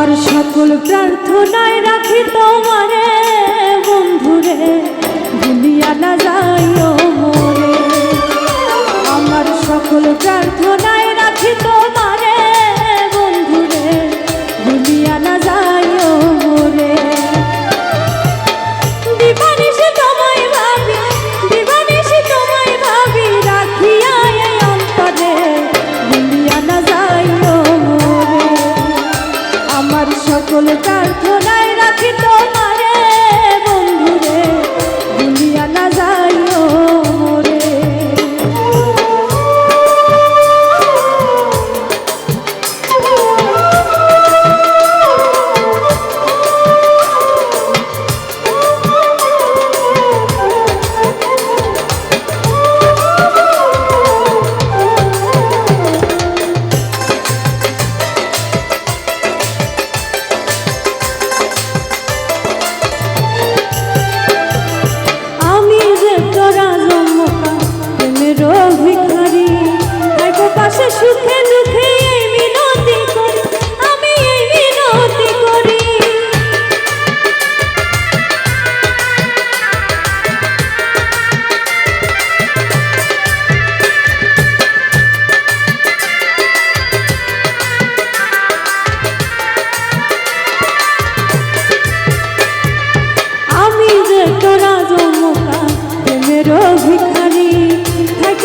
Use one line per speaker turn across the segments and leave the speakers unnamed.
আমার সকল প্রার্থনায় রাখি তোমারে বন্ধুরে ভুলিয়া না যাই।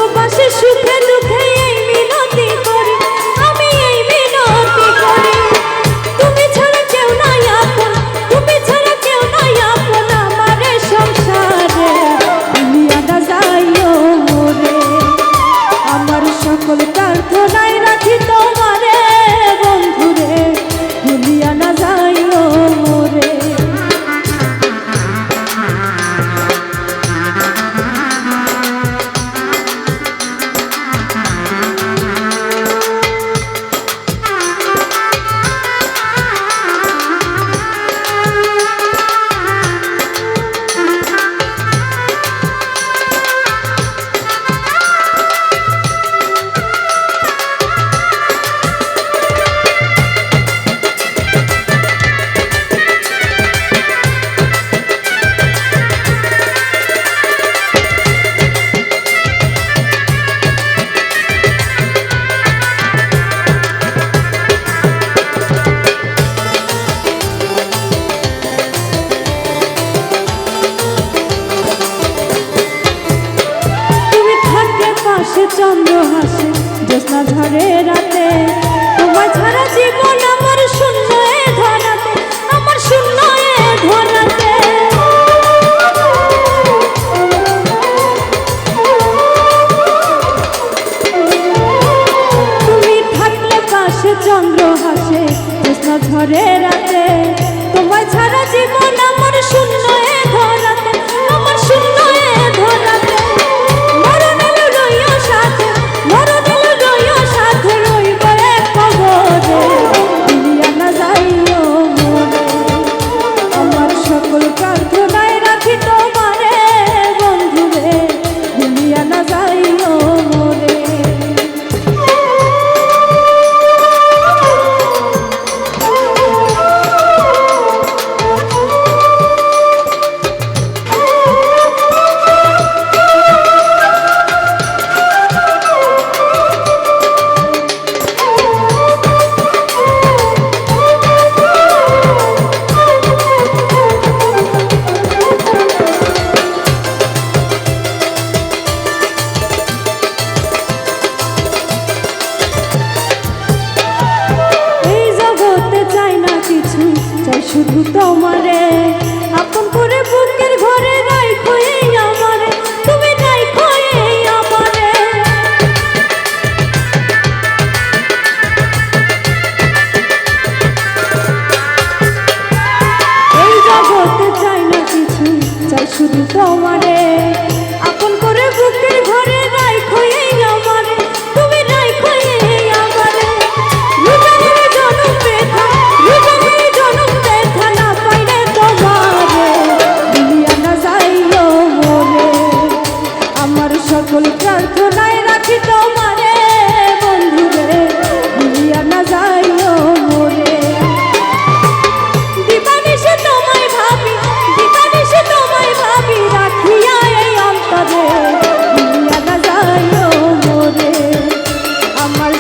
ভালোবাসে সুখে দুঃখ হাসে, জ্যোৎস্না ঝরে রাতে। তোমার ছাড়া জীবন আমার শূন্য ধরাতে, আমার শূন্য ধরাতে। তুমি থাকলে পাশে চন্দ্র হাসে, জ্যোৎস্না ঝরে রাতে। তোমার ছাড়া জীবন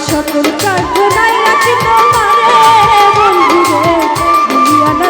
সকল প্রার্থনায় আছি তোমারে বন্ধু রে ভুলিয়া না